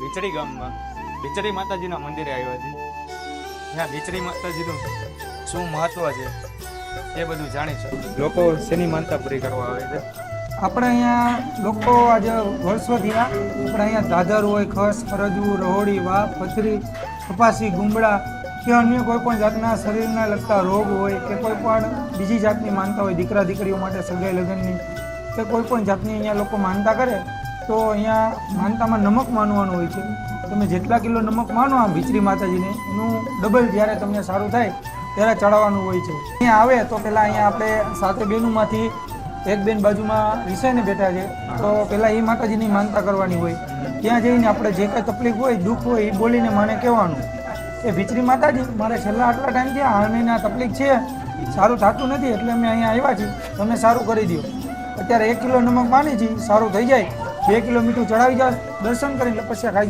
ભીચડી ગામમાં. ભીચડી માતાજીના મંદિરે આવ્યા છે. ત્યાં ભીચડી માતાજીનું શું મહત્વ છે એ બધું જાણીશું લોકો શેની માનતા પૂરી કરવા આવે છે? આપણે અહીંયા લોકો આજે વર્ષોથી થયા આપણે અહીંયા દાદર હોય, ખસ ફરજવું રહોડી વા પથરી કપાસી ગુમડા કે અન્ય કોઈ પણ જાતના શરીરના લગતા રોગ હોય કે કોઈ પણ બીજી જાતની માનતા હોય દીકરા, દીકરીઓ માટે સગાઈ, લગ્નની કે કોઈ પણ જાતની અહીંયા લોકો માનતા કરે તો અહીંયા માનતામાં નમક માનવાનું હોય છે. તમે જેટલા કિલો નમક માનો આ ભીચરી માતાજીને, એનું ડબલ જ્યારે તમને સારું થાય, ત્યારે ચડાવવાનું હોય છે. અહીંયા આવે તો પહેલાં અહીંયા આપણે સાતે બહેનોમાંથી એક બેન બાજુમાં વિષયને બેઠા છે. તો પહેલાં એ માતાજીની માનતા કરવાની હોય. ત્યાં જઈને આપણે જે કાંઈ તકલીફ હોય, દુઃખ હોય, એ બોલીને મને કહેવાનું. કે ભીચરી માતાજી, મારે છેલ્લા આટલા ટાઈમથી આ મહિના તકલીફ છે. સારું થતું નથી, એટલે અમે અહીંયા આવ્યા છીએ. તમે સારું કરી દો અત્યારે એક કિલો નમક માની છીએ, સારું થઈ જાય. બે કિલો મીઠું ચડાવી જાય દર્શન કરીને પછી ખાઈ